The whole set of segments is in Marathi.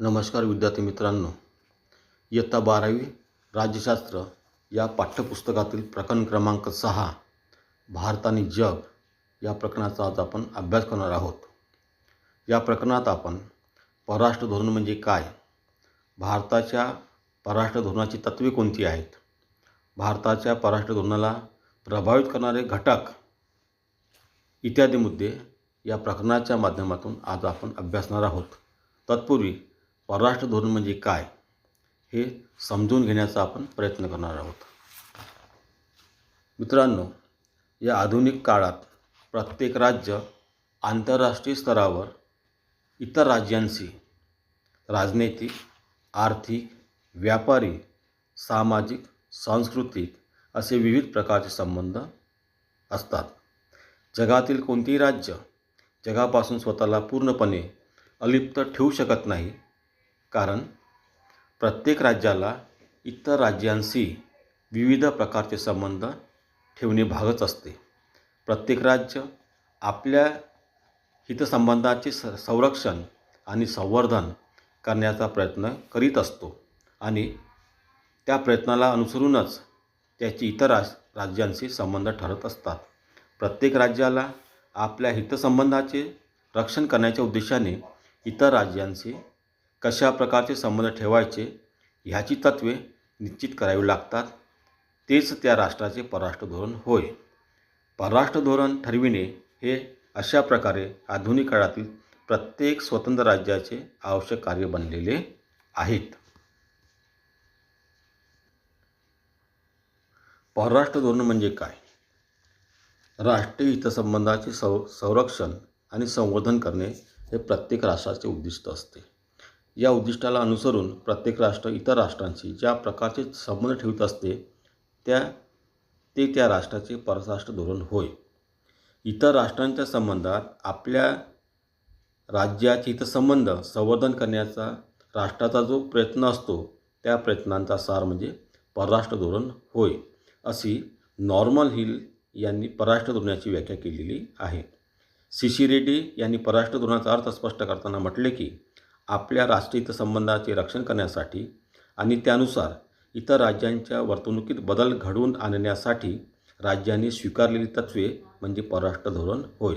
नमस्कार विद्यार्थी मित्रांनो. इयत्ता बारावी राज्यशास्त्र या पाठ्यपुस्तकातील प्रकरण क्रमांक सहा भारत आणि जग या प्रकरणाचा आज आपण अभ्यास करणार आहोत. या प्रकरणात आपण परराष्ट्र धोरण म्हणजे काय? भारताच्या परराष्ट्र धोरणाची तत्त्वे कोणती आहेत? भारताच्या परराष्ट्र धोरणाला प्रभावित करणारे घटक इत्यादी मुद्दे या प्रकरणाच्या माध्यमातून आज आपण अभ्यासणार आहोत. तत्पूर्वी परराष्ट्र धोरण म्हणजे काय हे समजून घेण्याचा आपण प्रयत्न करणार आहोत. मित्रांनो या आधुनिक काळात प्रत्येक राज्य आंतरराष्ट्रीय स्तरावर इतर राज्यांशी राजनैतिक आर्थिक व्यापारी सामाजिक सांस्कृतिक असे विविध प्रकारचे संबंध असतात. जगातील कोणतेही राज्य जगापासून स्वतःला पूर्णपणे अलिप्त ठेवू शकत नाही कारण प्रत्येक राज्याला इतर राज्यांशी विविध प्रकारचे संबंध ठेवणे भागच असते. प्रत्येक राज्य आपल्या हितसंबंधाचे स संरक्षण आणि संवर्धन करण्याचा प्रयत्न करीत असतो आणि त्या प्रयत्नाला अनुसरूनच त्याचे इतर राज राज्यांशी संबंध ठरत असतात. प्रत्येक राज्याला आपल्या हितसंबंधाचे रक्षण करण्याच्या उद्देशाने इतर राज्यांशी कशा प्रकारचे संबंध ठेवायचे ह्याची तत्त्वे निश्चित करावी लागतात. तेच त्या राष्ट्राचे परराष्ट्र धोरण होय. परराष्ट्र धोरण ठरविणे हे अशा प्रकारे आधुनिक काळातील प्रत्येक स्वतंत्र राज्याचे आवश्यक कार्य बनलेले आहेत. परराष्ट्र धोरण म्हणजे काय? राष्ट्रीय हितसंबंधाचे संरक्षण आणि संवर्धन करणे हे प्रत्येक राष्ट्राचे उद्दिष्ट असते. या उद्दिष्टाला अनुसरून प्रत्येक राष्ट्र इतर राष्ट्रांशी ज्या प्रकारचे संबंध ठेवत असते त्या ते त्या राष्ट्राचे परराष्ट्र धोरण होय. इतर राष्ट्रांच्या संबंधात आपल्या राज्याचे हितसंबंध संवर्धन करण्याचा राष्ट्राचा जो प्रयत्न असतो त्या प्रयत्नांचा सार म्हणजे परराष्ट्र धोरण होय अशी नॉर्मल हिल यांनी परराष्ट्र धोरणाची व्याख्या केलेली आहे. सी सी रेड्डी यांनी परराष्ट्र धोरणाचा अर्थ स्पष्ट करताना म्हटले की आपल्या राष्ट्रीय संबंधाचे रक्षण करण्यासाठी आणि त्यानुसार इतर राज्यांच्या वर्तणुकीत बदल घडवून आणण्यासाठी राज्यांनी स्वीकारलेली तत्त्वे म्हणजे परराष्ट्र धोरण होय.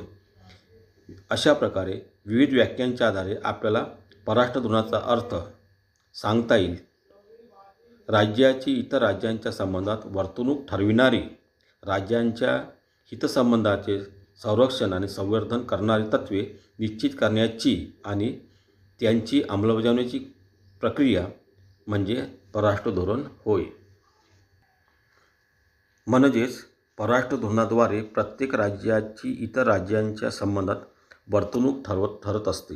अशा प्रकारे विविध व्याख्यांच्या आधारे आपल्याला परराष्ट्र धोरणाचा अर्थ सांगता येईल. राज्याची इतर राज्यांच्या संबंधात वर्तणूक ठरविणारी राज्यांच्या हितसंबंधाचे संरक्षण आणि संवर्धन करणारी तत्त्वे निश्चित करण्याची आणि त्यांची अंमलबजावणीची प्रक्रिया म्हणजे परराष्ट्र धोरण होय. म्हणजेच परराष्ट्र धोरणाद्वारे प्रत्येक राज्याची इतर राज्यांच्या संबंधात वर्तणूक ठरवत ठरत असते.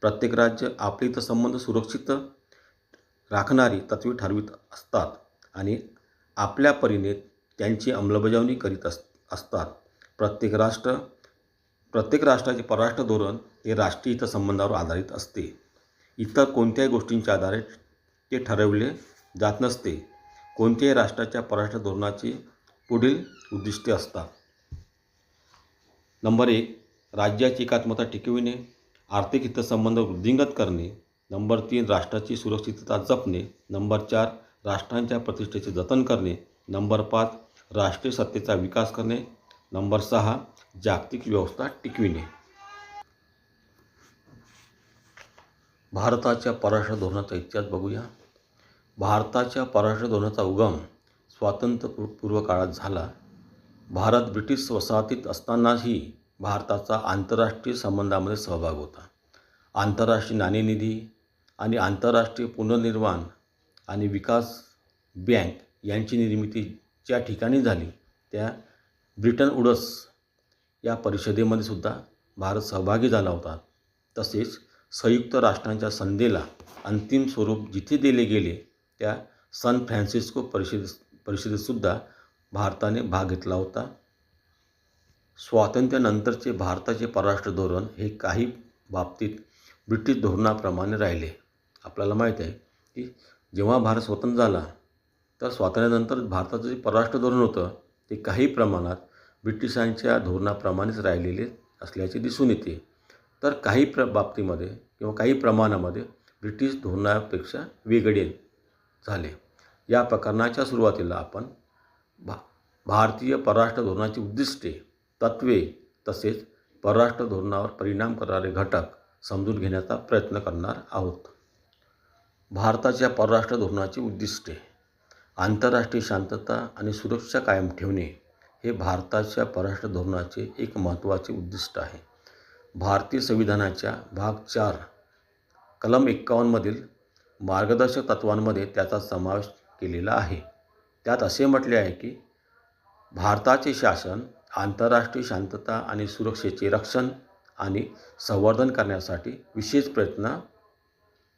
प्रत्येक राज्य आपले संबंध सुरक्षित राखणारी तत्वे ठरवित असतात आणि आपल्या परीने त्यांची अंमलबजावणी करीत अस असतात. प्रत्येक राष्ट्र प्रत्येक राष्ट्राचे परराष्ट्र धोरण ते राष्ट्रीय हितसंबंधावर आधारित असते. इतर कोणत्याही गोष्टींच्या आधारे ते ठरवले जात नसते. कोणत्याही राष्ट्राच्या परराष्ट्र धोरणाची पुढील उद्दिष्टे असतात. नंबर एक राज्याची एकात्मता टिकविणे आर्थिक हितसंबंध वृद्धिंगत करणे. नंबर तीन राष्ट्राची सुरक्षितता जपणे. नंबर चार राष्ट्रांच्या प्रतिष्ठेचे जतन करणे. नंबर पाच राष्ट्रीय सत्तेचा विकास करणे. नंबर सहा जागतिक व्यवस्था टिकविणे. भारताच्या परराष्ट्र धोरणाचा इतिहास बघूया. भारताच्या परराष्ट्र धोरणाचा उगम स्वातंत्र्यपूर्व काळात झाला. भारत ब्रिटिश वसाहतीत असतानाही भारताचा आंतरराष्ट्रीय संबंधामध्ये सहभाग होता. आंतरराष्ट्रीय नाणेनिधी आणि आंतरराष्ट्रीय पुनर्निर्माण आणि विकास बँक यांची निर्मिती ज्या ठिकाणी झाली त्या ब्रिटन उडस या परिषदेमध्ये सुद्धा भारत सहभागी झाला होता. तसेच संयुक्त राष्ट्रांच्या संधीला अंतिम स्वरूप जिथे दिले गेले त्या सन फ्रान्सिस्को परिषद परिषदेतसुद्धा भारताने भाग घेतला होता. स्वातंत्र्यानंतरचे भारताचे परराष्ट्र धोरण हे काही बाबतीत ब्रिटिश धोरणाप्रमाणे राहिले. आपल्याला माहीत आहे की जेव्हा भारत स्वतंत्र झाला तर स्वातंत्र्यानंतर भारताचं जे परराष्ट्र धोरण होतं ते काही प्रमाणात ब्रिटिशांच्या धोरणाप्रमाणेच राहिलेले असल्याचे दिसून येते. तर काही प्र बाबतीमध्ये किंवा काही प्रमाणामध्ये ब्रिटिश धोरणापेक्षा वेगळे झाले. या प्रकरणाच्या सुरुवातीला आपण भा भारतीय परराष्ट्र धोरणाची उद्दिष्टे तत्त्वे तसेच परराष्ट्र धोरणावर परिणाम करणारे घटक समजून घेण्याचा प्रयत्न करणार आहोत. भारताच्या परराष्ट्र धोरणाची उद्दिष्टे आंतरराष्ट्रीय शांतता आणि सुरक्षा कायम ठेवणे हे भारताच्या परराष्ट्र धोरणाचे एक महत्त्वाचे उद्दिष्ट आहे. भारतीय संविधानाच्या भाग चार कलम एक्कावन्नमधील मार्गदर्शक तत्वांमध्ये त्याचा समावेश केलेला आहे. त्यात असे म्हटले आहे की भारताचे शासन आंतरराष्ट्रीय शांतता आणि सुरक्षेचे रक्षण आणि संवर्धन करण्यासाठी विशेष प्रयत्न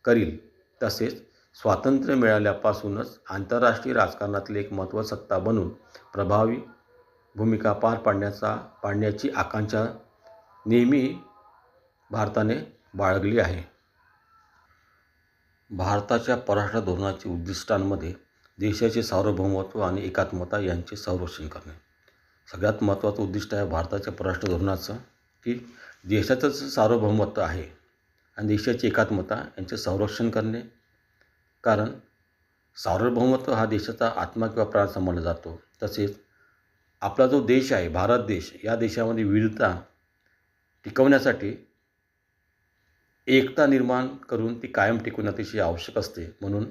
करील. तसेच स्वातंत्र्य मिळाल्यापासूनच आंतरराष्ट्रीय राजकारणातले एक महत्त्व सत्ता बनून प्रभावी भूमिका पार पाडण्याचा पाडण्याची आकांक्षा नेहमी भारताने बाळगली आहे. भारताच्या परराष्ट्र धोरणाची उद्दिष्टांमध्ये देशाचे सार्वभौमत्व आणि एकात्मता यांचे संरक्षण करणे. सगळ्यात महत्त्वाचं उद्दिष्ट आहे भारताच्या परराष्ट्र धोरणाचं की देशाचंच सार्वभौमत्व आहे आणि देशाची एकात्मता यांचे संरक्षण करणे. कारण सार्वभौमत्व हा देशाचा आत्मा किंवा प्राण समजला जातो. तसेच आपला जो देश आहे भारत देश या देशामध्ये विविधता टिकवण्यासाठी एकता निर्माण करून ती कायम टिकवणे अतिशय आवश्यक असते. म्हणून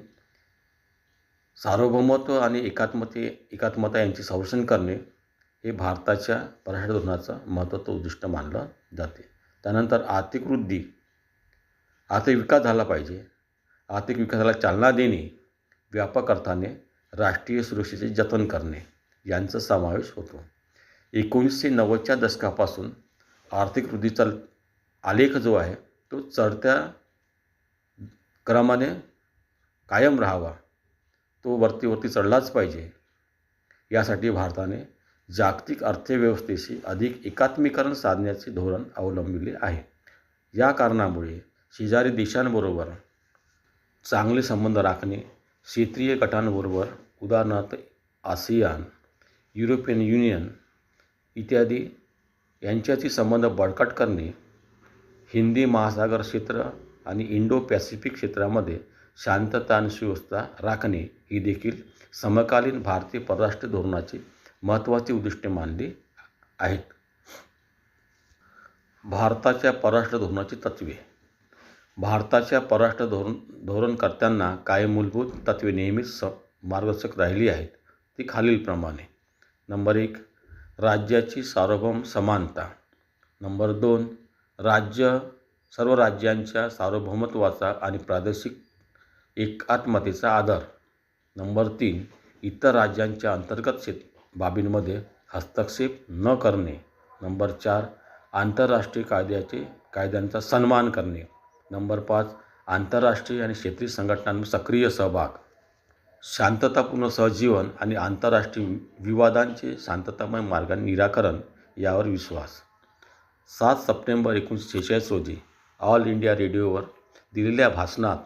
सार्वभौमत्व आणि एकात्मते एकात्मता यांचे संरक्षण करणे हे भारताच्या परराष्ट्र धोरणाचं महत्त्वाचं उद्दिष्ट मानलं जाते. त्यानंतर आर्थिक वृद्धी आर्थिक विकास झाला पाहिजे. आर्थिक विकासाला चालना देणे व्यापक अर्थाने राष्ट्रीय सुरक्षेचे जतन करणे यांचा समावेश होतो. एकोणीसशे नव्वदच्या दशकापासून आर्थिक वृद्धीचा आलेख जो आहे तो चढत्या क्रमाने कायम राहावा. तो वरती वरती चढलाच पाहिजे. यासाठी भारताने जागतिक अर्थव्यवस्थेशी अधिक एकात्मीकरण साधण्याचे धोरण अवलंबिले आहे. या कारणामुळे शेजारी देशांबरोबर चांगले संबंध राखणे क्षेत्रीय गटांबरोबर उदाहरणार्थ आसियान युरोपियन युनियन इत्यादी यांच्याशी संबंध बळकट करणे हिंदी महासागर क्षेत्र आणि इंडो पॅसिफिक क्षेत्रामध्ये शांतता आणि सुव्यवस्था राखणे ही देखील समकालीन भारतीय परराष्ट्र धोरणाची महत्त्वाची उद्दिष्टे मानली आहेत. भारताच्या परराष्ट्र धोरणाची तत्त्वे. भारताच्या परराष्ट्र धोरण धोरणकर्त्यांना काही मूलभूत तत्त्वे नेहमीच स मार्गदर्शक राहिली आहेत. ती खालीलप्रमाणे. नंबर एक राज्याची सार्वभौम समानता. नंबर दोन राज्य सर्व राज्यांच्या सार्वभौमत्वाचा आणि प्रादेशिक एकात्मतेचा आधार नंबर तीन इतर राज्यांच्या अंतर्गत क्षेत बाबींमध्ये हस्तक्षेप न करणे. नंबर चार आंतरराष्ट्रीय कायद्याचे कायद्यांचा सन्मान करणे. नंबर पाच आंतरराष्ट्रीय आणि क्षेत्रीय संघटनांमध्ये सक्रिय सहभाग. शांततापूर्ण सहजीवन आणि आंतरराष्ट्रीय विवादांचे शांततामय मार्गाने निराकरण यावर विश्वास. सात सप्टेंबर एकोणीसशे शेहेचाळीस रोजी ऑल इंडिया रेडिओवर दिलेल्या भाषणात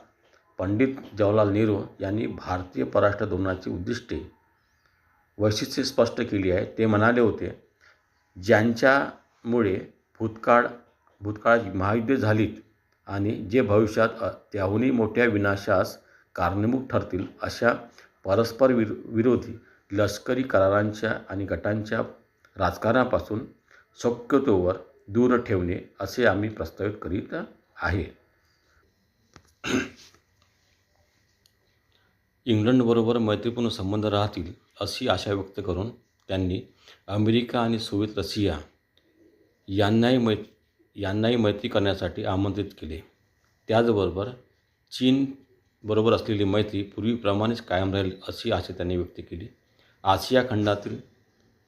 पंडित जवाहरलाल नेहरू यांनी भारतीय परराष्ट्र धोरणाची उद्दिष्टे वैशिष्ट्ये स्पष्ट केली आहे ते म्हणाले होते ज्यांच्यामुळे भूतकाळ भूतकाळात महायुद्धे झालीत आणि जे भविष्यात त्याहूनही मोठ्या विनाशास कारणीभूत ठरतील अशा परस्पर विर विरोधी लष्करी करारांच्या आणि गटांच्या राजकारणापासून शक्यतोवर दूर ठेवणे असे आम्ही प्रस्तावित करीत आहे. इंग्लंडबरोबर मैत्रीपूर्ण संबंध राहतील अशी आशा व्यक्त करून त्यांनी अमेरिका आणि सोवियत रशिया यांनाही मै यांनाही मैत्री करण्यासाठी आमंत्रित केले. त्याचबरोबर चीन बरोबर असलेली मैत्री पूर्वीप्रमाणेच कायम राहील अशी आशा त्यांनी व्यक्त केली. आशिया खंडातील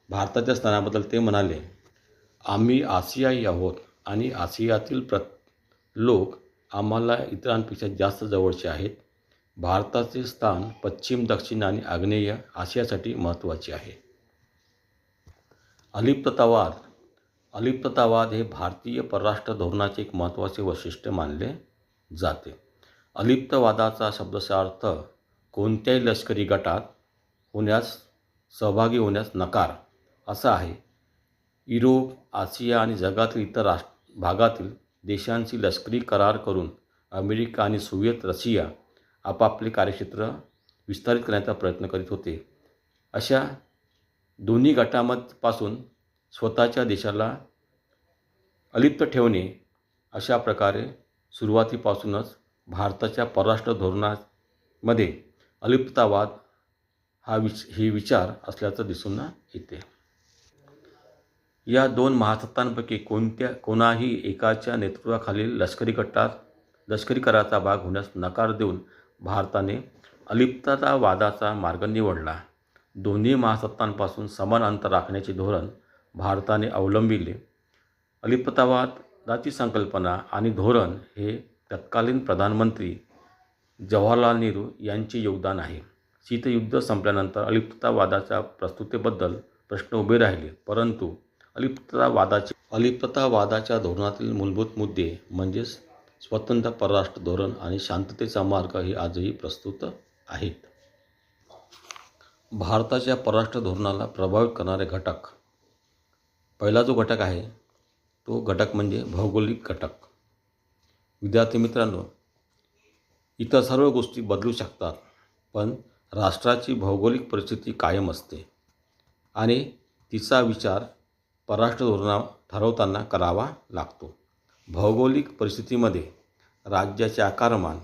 भारताच्या स्थानाबद्दल ते म्हणाले आम्ही आशियाई आहोत आणि आशियातील प्र लोक आम्हाला इतरांपेक्षा जास्त जवळचे आहेत. भारताचे स्थान पश्चिम दक्षिण आणि आग्नेय आशियासाठी महत्त्वाचे आहे. अलिप्ततावाद अलिप्ततावाद हे भारतीय परराष्ट्र धोरणाचे एक महत्त्वाचे वैशिष्ट्य मानले जाते. अलिप्तवादाचा शब्दशः अर्थ कोणत्याही लष्करी गटात होण्यास सहभागी होण्यास नकार असा आहे. युरोप आशिया आणि जगातील इतर राष्ट्र भागातील देशांशी लष्करी करार करून अमेरिका आणि सोव्हिएत रशिया आपापले कार्यक्षेत्र विस्तारित करण्याचा प्रयत्न करीत होते. अशा दोन्ही गटामधपासून स्वतःच्या देशाला अलिप्त ठेवणे अशा प्रकारे सुरुवातीपासूनच भारताच्या परराष्ट्र धोरणामध्ये अलिप्ततावाद हा विच ही विचार असल्याचं दिसून येते. या दोन महासत्तांपैकी कोणत्या कोणाही एकाच्या नेतृत्वाखालील लष्करी गटात लष्करी कराचा भाग होण्यास नकार देऊन भारताने अलिप्ततावादाचा मार्ग निवडला. दोन्ही महासत्तांपासून समान अंतर राखण्याचे धोरण भारताने अवलंबिले. अलिप्ततावादाची संकल्पना आणि धोरण हे तत्कालीन प्रधानमंत्री जवाहरलाल नेहरू यांचे योगदान आहे. शीतयुद्ध संपल्यानंतर अलिप्ततावादाच्या प्रस्तुतेबद्दल प्रश्न उभे राहिले परंतु अलिप्ततावादाचे अलिप्ततावादाच्या धोरणातील मूलभूत मुद्दे म्हणजेच स्वतंत्र परराष्ट्र धोरण आणि शांततेचा मार्ग हे आजही प्रस्तुत आहेत. भारताच्या परराष्ट्र धोरणाला प्रभावित करणारे घटक पहिला जो घटक आहे तो घटक म्हणजे भौगोलिक घटक. विद्यार्थी मित्रांनो इतर सर्व गोष्टी बदलू शकतात पण राष्ट्राची भौगोलिक परिस्थिती कायम असते आणि तिचा विचार परराष्ट्र धोरणा ठरवताना करावा लागतो. भौगोलिक परिस्थितीमध्ये राज्याचे आकारमान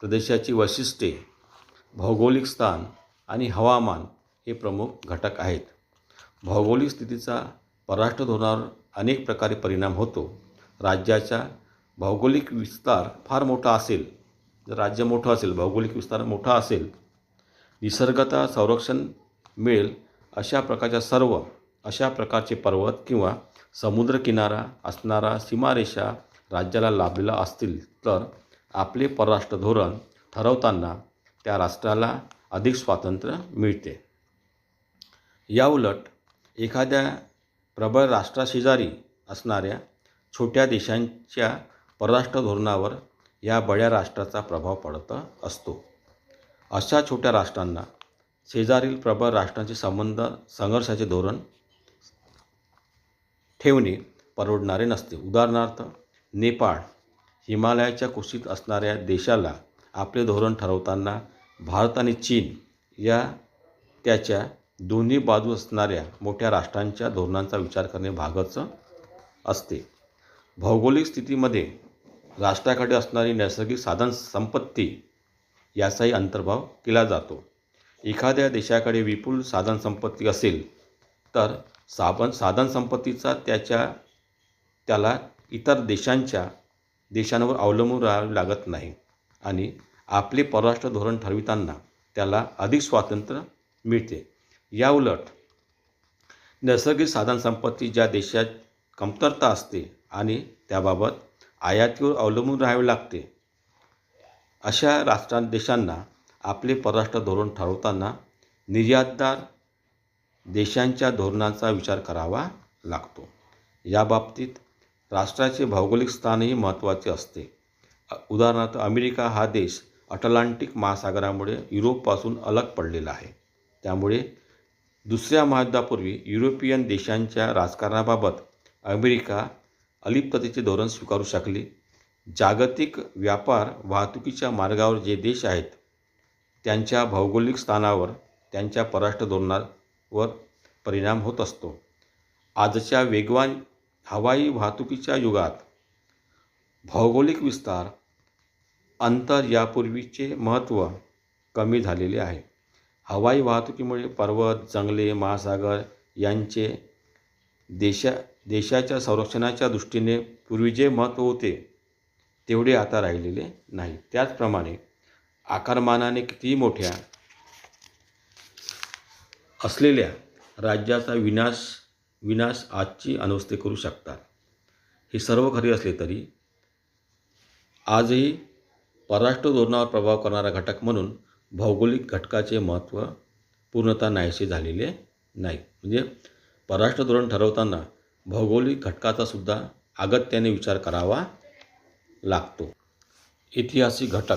प्रदेशाची वैशिष्ट्ये भौगोलिक स्थान आणि हवामान हे प्रमुख घटक आहेत. भौगोलिक स्थितीचा परराष्ट्र धोरणावर अनेक प्रकारे परिणाम होतो. राज्याच्या भौगोलिक विस्तार फार मोठा असेल जर राज्य मोठं असेल भौगोलिक विस्तार मोठा असेल निसर्गता संरक्षण मिळेल अशा प्रकारच्या सर्व अशा प्रकारचे पर्वत किंवा समुद्रकिनारा असणारा सीमारेषा राज्याला लाभलेला असतील तर आपले परराष्ट्र धोरण ठरवताना त्या राष्ट्राला अधिक स्वातंत्र्य मिळते. याउलट एखाद्या प्रबळ राष्ट्राशेजारी असणाऱ्या छोट्या देशांच्या परराष्ट्र धोरणावर या बड्या राष्ट्राचा प्रभाव पडत असतो. अशा छोट्या राष्ट्रांना शेजारील प्रबळ राष्ट्रांचे संबंध संघर्षाचे धोरण ठेवणे परवडणारे नसते. उदाहरणार्थ नेपाळ हिमालयाच्या कुशीत असणाऱ्या देशाला आपले धोरण ठरवताना भारत आणि चीन या त्याच्या दोन्ही बाजू असणाऱ्या मोठ्या राष्ट्रांच्या धोरणांचा विचार करणे भागच असते. भौगोलिक स्थितीमध्ये राष्ट्राकडे असणारी नैसर्गिक साधन संपत्ती याचाही अंतर्भाव केला जातो. एखाद्या देशाकडे विपुल साधनसंपत्ती असेल तर साबन साधनसंपत्तीचा त्याच्या त्याला इतर देशांच्या देशांवर अवलंबून राहावे लागत नाही. आणि आपले परराष्ट्र धोरण ठरविताना त्याला अधिक स्वातंत्र्य मिळते. याउलट नैसर्गिक साधनसंपत्ती ज्या देशात कमतरता असते आणि त्याबाबत आयातीवर अवलंबून राहावे लागते. अशा राष्ट्रां देशांना आपले परराष्ट्र धोरण ठरवताना निर्यातदार देशांच्या धोरणांचा विचार करावा लागतो. या बाबतीत राष्ट्राचे भौगोलिक स्थानही महत्त्वाचे असते. उदाहरणार्थ अमेरिका हा देश अटलांटिक महासागरामुळे युरोपपासून अलग पडलेला आहे. त्यामुळे दुसऱ्या महायुद्धापूर्वी युरोपियन देशांच्या राजकारणाबाबत अमेरिका अलिप्ततेचे धोरण स्वीकारू शकले. जागतिक व्यापार वाहतुकीच्या मार्गावर जे देश आहेत त्यांच्या भौगोलिक स्थानावर त्यांच्या परराष्ट्र धोरणावर परिणाम होत असतो. आजच्या वेगवान हवाई वाहतुकीच्या युगात भौगोलिक विस्तार अंतर यापूर्वीचे महत्त्व कमी झालेले आहे. हवाई वाहतुकीमुळे पर्वत जंगले महासागर यांचे देशा देशाच्या संरक्षणाच्या दृष्टीने पूर्वी जे महत्त्व होते तेवढे आता राहिलेले नाही त्याचप्रमाणे आकारमानाने कितीही मोठ्या असलेल्या राज्याचा विनाश विनाश आजची अनवस्थे करू शकतात. हे सर्व खरे असले तरी आजही परराष्ट्र धोरणावर प्रभाव करणारा घटक म्हणून भौगोलिक घटकाचे महत्त्व पूर्णतः नाहीसे झालेले नाही म्हणजे परराष्ट्र धोरण ठरवताना भौगोलिक घटकाचा सुद्धा अगत्याने विचार करावा लागतो. ऐतिहासिक घटक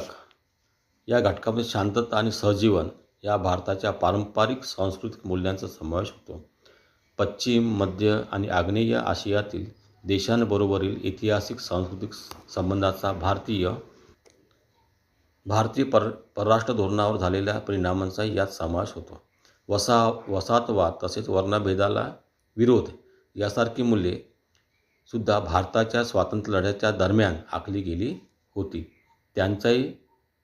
या घटकामध्ये शांतता आणि सहजीवन या भारताच्या पारंपरिक सांस्कृतिक मूल्यांचा समावेश होतो. पश्चिम मध्य आणि आग्नेय आशियातील देशांबरोबरील ऐतिहासिक सांस्कृतिक संबंधाचा भारतीय भारतीय पर परराष्ट्र धोरणावर झालेल्या परिणामांचाही यात समावेश होतो. वसा वसाहतवाद तसेच वर्णभेदाला विरोध यासारखी मूल्ये सुद्धा भारताच्या स्वातंत्र्य लढ्याच्या दरम्यान आखली गेली होती. त्यांचाही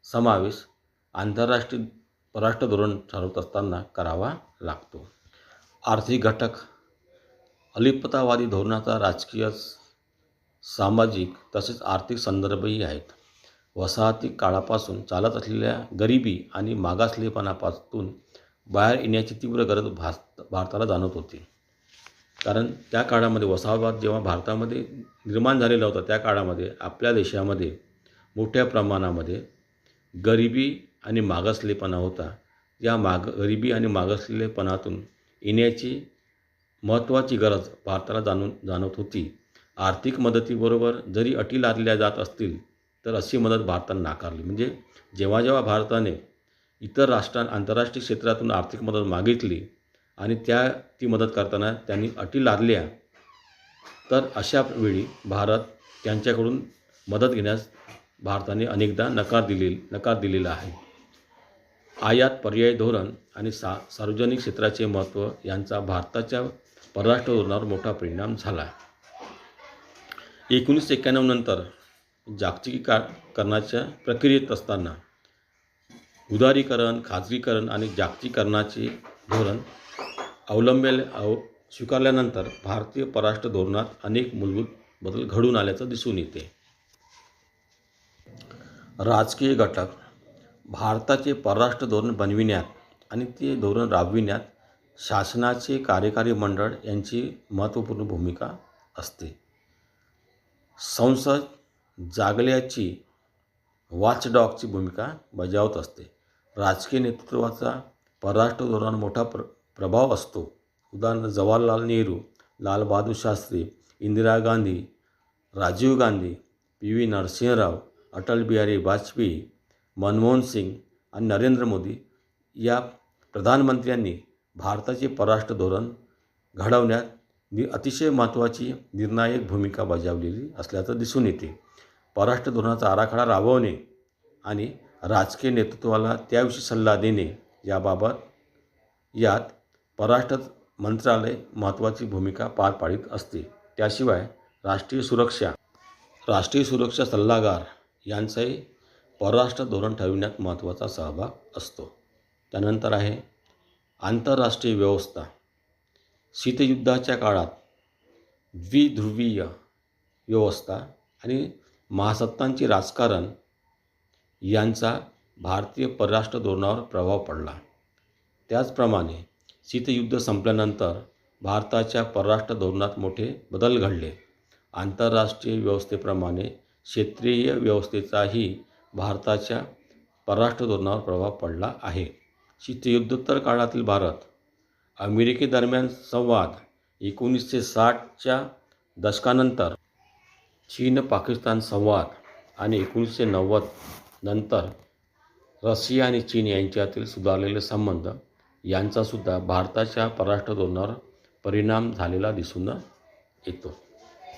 समावेश आंतरराष्ट्रीय परराष्ट्र धोरण ठरवत असताना करावा लागतो. आर्थिक घटक अलिप्ततावादी धोरणाचा राजकीय सामाजिक तसेच आर्थिक संदर्भही आहेत. वसाहती काळापासून चालत असलेल्या गरिबी आणि मागासलेपणापासून बाहेर येण्याची तीव्र गरज भास भारताला जाणवत होती. कारण त्या काळामध्ये वसाहतवाद जेव्हा भारतामध्ये निर्माण झालेला होता त्या काळामध्ये आपल्या देशामध्ये मोठ्या प्रमाणामध्ये गरिबी आणि मागासलेपणा होता. या माग गरिबी आणि मागासलेपणातून येण्याची महत्त्वाची गरज भारताला जाणून जाणवत होती. आर्थिक मदतीबरोबर जरी अटी लादल्या जात असतील तर अशी मदत भारताने नाकारली. म्हणजे जेव्हा जेव्हा भारताने इतर राष्ट्रां आंतरराष्ट्रीय क्षेत्रातून आर्थिक मदत मागितली आणि त्या ती मदत करताना त्यांनी अटी लादल्या. तर अशा वेळी भारत त्यांच्याकडून मदत घेण्यास भारताने अनेकदा नकार दिले नकार दिलेला आहे. आयात पर्यायी धोरण आणि सा सार्वजनिक क्षेत्राचे महत्त्व यांचा भारताच्या परराष्ट्र धोरणावर मोठा परिणाम झाला. एकोणीसशे एक्क्याण्णव नंतर जागतिकीकरणाच्या प्रक्रियेत असताना उदारीकरण खाजगीकरण आणि जागतिकीकरणाचे धोरण अवलंबेल अव स्वीकारल्यानंतर भारतीय परराष्ट्र धोरणात अनेक मूलभूत बदल घडून आल्याचं दिसून येते. राजकीय घटक भारताचे परराष्ट्र धोरण बनविण्यात आणि ते धोरण राबविण्यात शासनाचे कार्यकारी मंडळ यांची महत्त्वपूर्ण भूमिका असते. संसद जागल्याची वॉचडॉगची भूमिका बजावत असते. राजकीय नेतृत्वाचा परराष्ट्र धोरण मोठा प्र प्रभाव असतो. उदाहरण जवाहरलाल नेहरू लालबहादूर शास्त्री इंदिरा गांधी राजीव गांधी पी व्ही नरसिंहराव अटल बिहारी वाजपेयी मनमोहन सिंग आणि नरेंद्र मोदी या प्रधानमंत्र्यांनी भारताचे परराष्ट्र धोरण घडवण्यात नि अतिशय महत्त्वाची निर्णायक भूमिका बजावलेली असल्याचं दिसून येते. परराष्ट्र धोरणाचा आराखडा राबवणे आणि राजकीय नेतृत्वाला त्याविषयी सल्ला देणे याबाबत यात परराष्ट्र मंत्रालय महत्त्वाची भूमिका पार पाडित असते. त्याशिवाय राष्ट्रीय सुरक्षा राष्ट्रीय सुरक्षा सल्लागार यांचाही परराष्ट्र धोरण ठरविण्यात महत्त्वाचा सहभाग असतो. त्यानंतर आहे आंतरराष्ट्रीय व्यवस्था. शीतयुद्धाच्या काळात द्विध्रुवीय व्यवस्था आणि महासत्तांचे राजकारण यांचा भारतीय परराष्ट्र धोरणावर प्रभाव पडला. त्याचप्रमाणे शीतयुद्ध संपल्यानंतर भारताच्या परराष्ट्र धोरणात मोठे बदल घडले. आंतरराष्ट्रीय व्यवस्थेप्रमाणे क्षेत्रीय व्यवस्थेचाही भारताच्या परराष्ट्र धोरणावर प्रभाव पडला आहे. शीतयुद्धोत्तर काळातील भारत अमेरिकेदरम्यान संवाद एकोणीसशे साठच्या दशकानंतर चीन पाकिस्तान संवाद आणि एकोणीसशे नव्वद नंतर रशिया आणि चीन यांच्यातील सुधारलेले संबंध यांचासुद्धा भारताच्या परराष्ट्र धोरणावर परिणाम झालेला दिसून येतो.